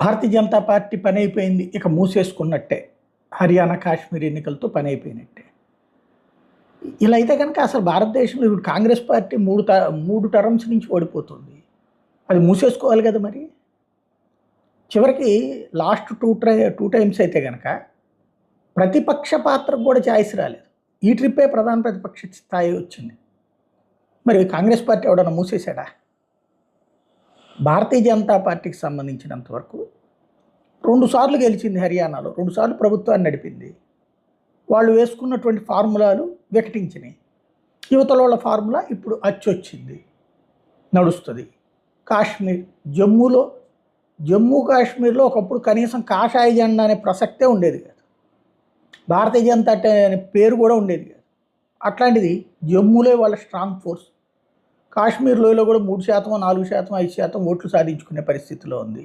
Bharatiya Janata party పని అయిపోయింది ఇక మూసేసుకున్నట్టే. హర్యానా కాశ్మీర్ ఎన్నికలతో పని అయిపోయినట్టే ఇలా అయితే కనుక అసలు భారతదేశంలో ఇప్పుడు కాంగ్రెస్ పార్టీ మూడు మూడు టర్మ్స్ నుంచి ఓడిపోతుంది. అది మూసేసుకోవాలి కదా మరి? చివరికి last two try two times అయితే కనుక ప్రతిపక్ష పాత్రకు కూడా ఛాయిస్ రాలేదు. ఈ ట్రిప్పే ప్రధాన ప్రతిపక్ష స్థాయి వచ్చింది. మరి కాంగ్రెస్ పార్టీ ఎవడన్నా మూసేశాడా? భారతీయ జనతా పార్టీకి సంబంధించినంత వరకు రెండు సార్లు గెలిచింది హర్యానాలో రెండుసార్లు ప్రభుత్వాన్ని నడిపింది. వాళ్ళు వేసుకున్నటువంటి ఫార్ములాలు వికటించినాయి. యువతల వాళ్ళ ఫార్ములా ఇప్పుడు అచ్చొచ్చింది నడుస్తుంది. కాశ్మీర్ జమ్మూలో జమ్మూ కాశ్మీర్లో ఒకప్పుడు కనీసం కాషాయ జెండా అనే ప్రసక్తే ఉండేది కాదు. భారతీయ జనతా అనే పేరు కూడా ఉండేది కాదు. అట్లాంటిది జమ్మూలో వాళ్ళ స్ట్రాంగ్ ఫోర్స్. కాశ్మీర్ లోయలో కూడా మూడు శాతం నాలుగు శాతం ఐదు శాతం ఓట్లు సాధించుకునే పరిస్థితిలో ఉంది.